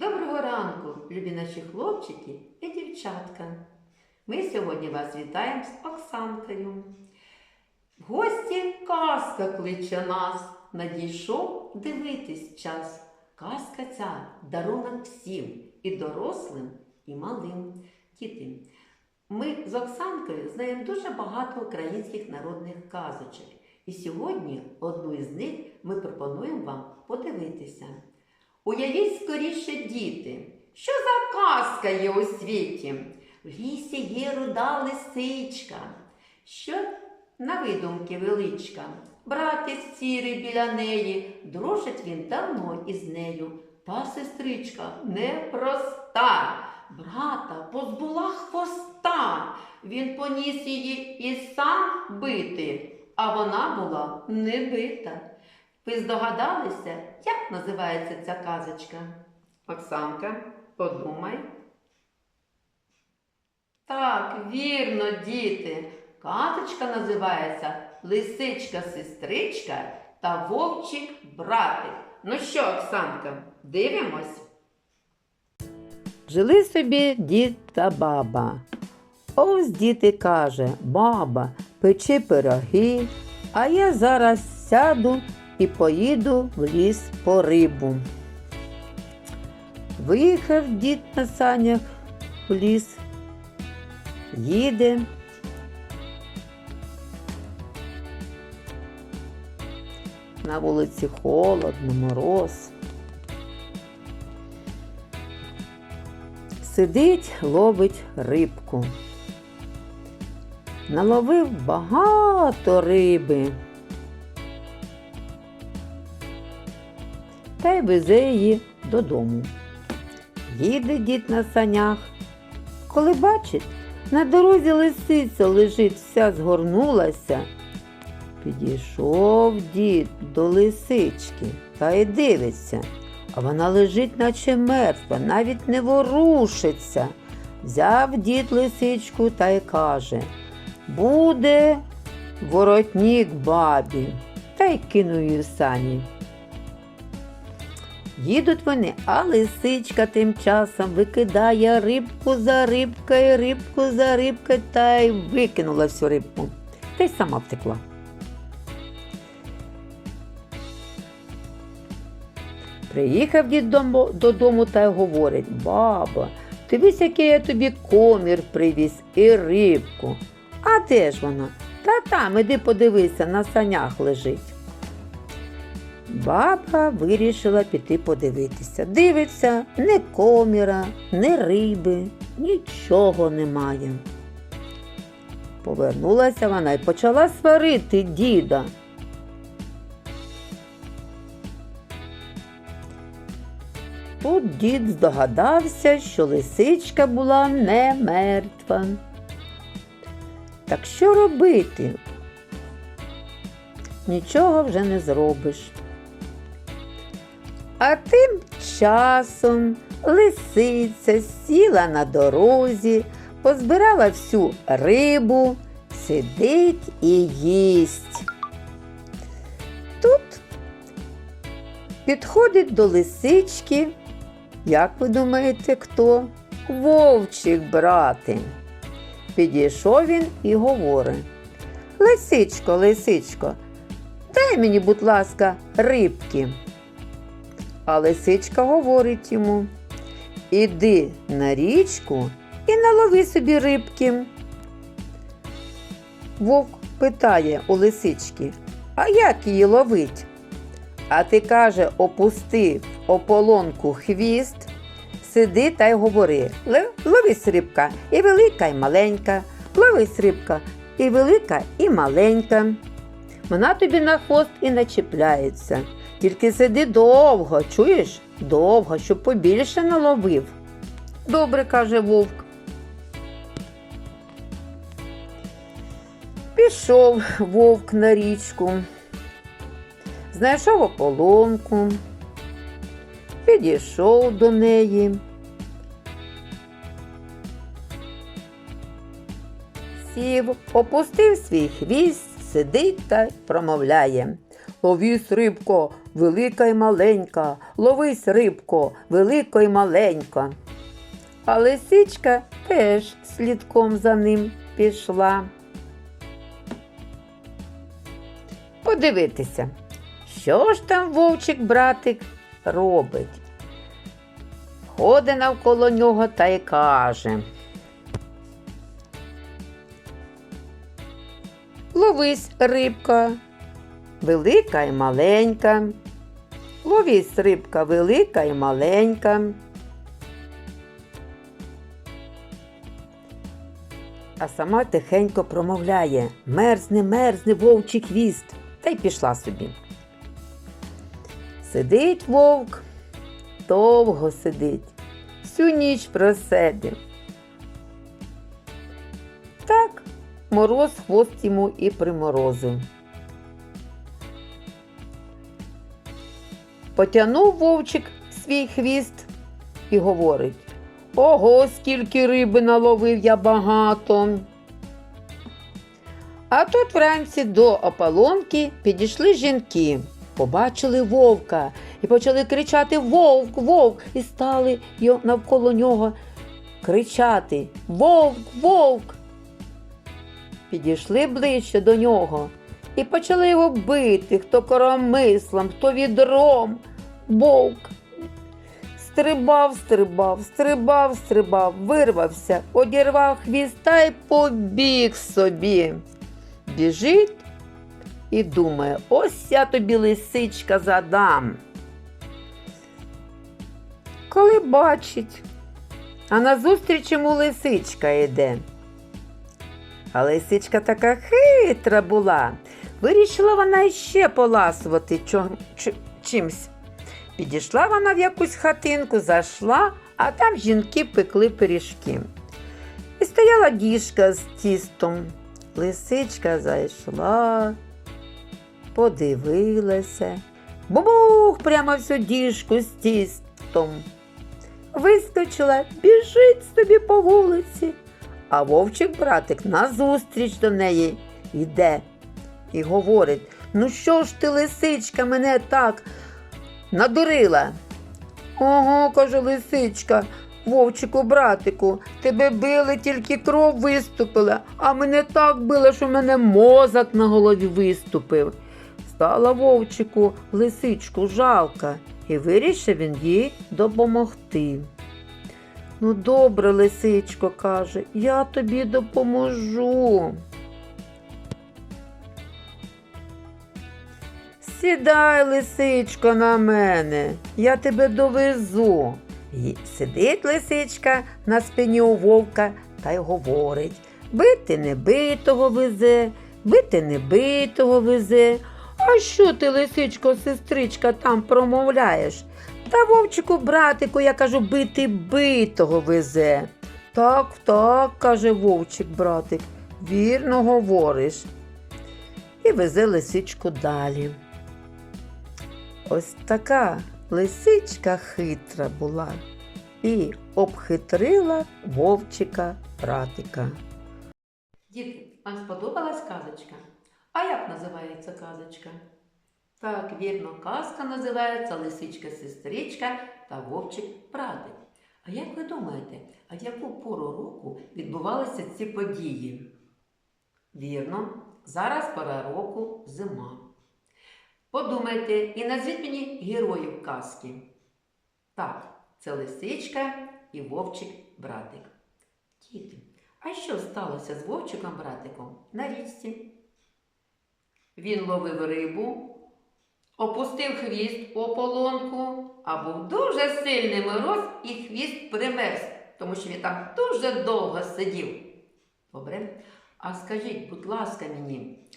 Доброго ранку, любі наші хлопчики і дівчатка. Ми сьогодні вас вітаємо з Оксанкою. В гості казка кличе нас. Надійшов дивитись час. Казка ця дарунок всім, і дорослим, і малим. Діти, ми з Оксанкою знаємо дуже багато українських народних казочок. І сьогодні одну із них ми пропонуємо вам подивитися. Уявіть скоріше, діти, що за казка є у світі? В лісі є руда лисичка, що на видумки величка. Братець сірий біля неї, дружить він давно із нею. Та сестричка непроста. Брата позбула хвоста. Він поніс її і сам бити, а вона була не бита. Ви здогадалися, як називається ця казочка? Оксанка, подумай. Так, вірно, діти. Казочка називається Лисичка-сестричка та вовчик братик. Ну що, Оксанка, дивимось. Жили собі дід та баба. Ось діти каже, баба, печи пироги, а я зараз сяду і поїду в ліс по рибу. Виїхав дід на санях в ліс, їде. На вулиці холодно, мороз. Сидить, ловить рибку. Наловив багато риби. Та й везе її додому. Їде дід на санях. Коли бачить, на дорозі лисиця лежить, вся згорнулася. Підійшов дід до лисички та й дивиться, а вона лежить, наче мертва, навіть не ворушиться. Взяв дід лисичку та й каже Буде воротнік бабі, та й кинув її в сані. Їдуть вони, а лисичка тим часом викидає рибку за рибкою, рибку за рибкою та й викинула всю рибку. Та й сама втекла. Приїхав дід додому та й говорить, баба, дивись, який я тобі комір привіз і рибку. А де ж вона? Та там, іди подивися, на санях лежить. Баба вирішила піти подивитися. Дивиться, ні коміра, ні риби, нічого немає. Повернулася вона і почала сварити діда. Тут дід здогадався, що лисичка була не мертва. Так що робити? Нічого вже не зробиш. А тим часом лисиця сіла на дорозі, позбирала всю рибу, сидить і їсть. Тут підходить до лисички, як ви думаєте, хто? Вовчик, брате. Підійшов він і говорить. Лисичко, лисичко, дай мені, будь ласка, рибки. А лисичка говорить йому Іди на річку і налови собі рибки. Вовк питає у лисички, а як її ловить? А ти каже, опусти в ополонку хвіст, сиди та й говори. Ловись рибка і велика, і маленька, ловись рибка і велика, і маленька. Вона тобі на хвост і начіпляється. Тільки сиди довго, чуєш? Довго, щоб побільше наловив. Добре, каже вовк. Пішов вовк на річку, знайшов ополонку, підійшов до неї. Сів, опустив свій хвіст, сидить та промовляє. Ловись, рибко, велика й маленька, ловись, рибко, велика й маленька. А лисичка теж слідком за ним пішла. Подивитися, що ж там вовчик братик робить. Ходить навколо нього та й каже. Ловись, рибка, велика й маленька. Ловись, рибка, велика й маленька. А сама тихенько промовляє мерзне, мерзне вовчий хвіст, та й пішла собі. Сидить вовк, довго сидить, всю ніч просидив. Так, мороз хвост йому і приморозив. Потягнув вовчик свій хвіст і говорить Ого, скільки риби наловив я багато. А тут вранці до ополонки підійшли жінки, побачили вовка і почали кричати Вовк, вовк! І стали навколо нього кричати Вовк, вовк! Підійшли ближче до нього і почали його бити, хто коромислом, хто відром. Вовк Стрибав, стрибав, стрибав, стрибав, вирвався, одірвав хвіста й побіг собі. Біжить і думає, ось я тобі лисичка задам. Коли бачить, а назустріч йому лисичка йде. А лисичка така хитра була. Вирішила вона ще поласувати чо- чимсь. Підійшла вона в якусь хатинку, зайшла, а там жінки пекли пиріжки. І стояла діжка з тістом. Лисичка зайшла, подивилася, бубух прямо всю діжку з тістом. Вискочила, біжить собі по вулиці, а вовчик братик назустріч до неї йде і говорить: Ну що ж ти, лисичка, мене так надурила. Ого, каже лисичка, вовчику, братику, тебе били, тільки кров виступила, а мене так били, що мене мозок на голові виступив. Стала вовчику лисичку жалка, і вирішив він їй допомогти. Ну, добре, лисичко, каже, я тобі допоможу. Сідай, лисичко, на мене, я тебе довезу. І сидить лисичка на спині у вовка та й говорить бити не битого везе, бити не битого везе. А що ти, лисичко, сестричка, там промовляєш? Та вовчику, братику, я кажу, бити битого везе. Так, так, каже вовчик, братик, вірно говориш. І везе лисичку далі. Ось така лисичка хитра була і обхитрила вовчика братика. Діти, вам сподобалась казочка? А як називається казочка? Так, вірно, казка називається Лисичка-сестричка та Вовчик-братик. А як ви думаєте, а в яку пору року відбувалися ці події? Вірно, зараз пора року зима. Подумайте і назвіть мені героїв казки. Так, це лисичка і вовчик-братик. Діти, а що сталося з вовчиком-братиком на річці? Він ловив рибу, опустив хвіст у ополонку, а був дуже сильний мороз і хвіст примерз, тому що він там дуже довго сидів. Добре? А скажіть, будь ласка, мені,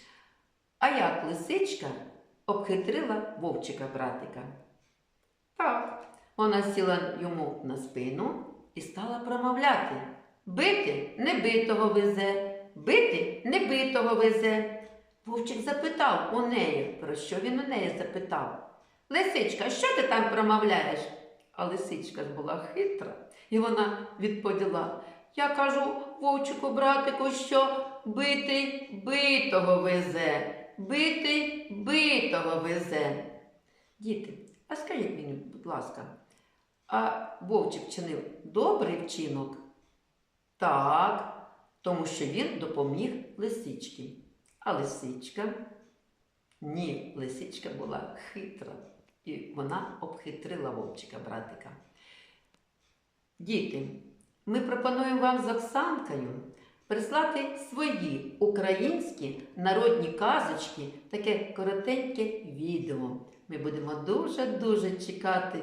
а як лисичка обхитрила вовчика-братика? Так, вона сіла йому на спину і стала промовляти. Бити небитого везе, бити небитого везе. Вовчик запитав у неї, про що він у неї запитав. Лисичка, що ти там промовляєш? А лисичка ж була хитра, і вона відповіла: Я кажу вовчику, братику, що бити битого везе, битий битого везе. Діти, а скажіть мені, будь ласка, а вовчик чинив добрий вчинок? Так, тому що він допоміг лисичці. А лисичка? Ні, лисичка була хитра. І вона обхитрила вовчика, братика. Діти, ми пропонуємо вам з Оксанкою прислати свої українські народні казочки, таке коротеньке відео. Ми будемо дуже-дуже чекати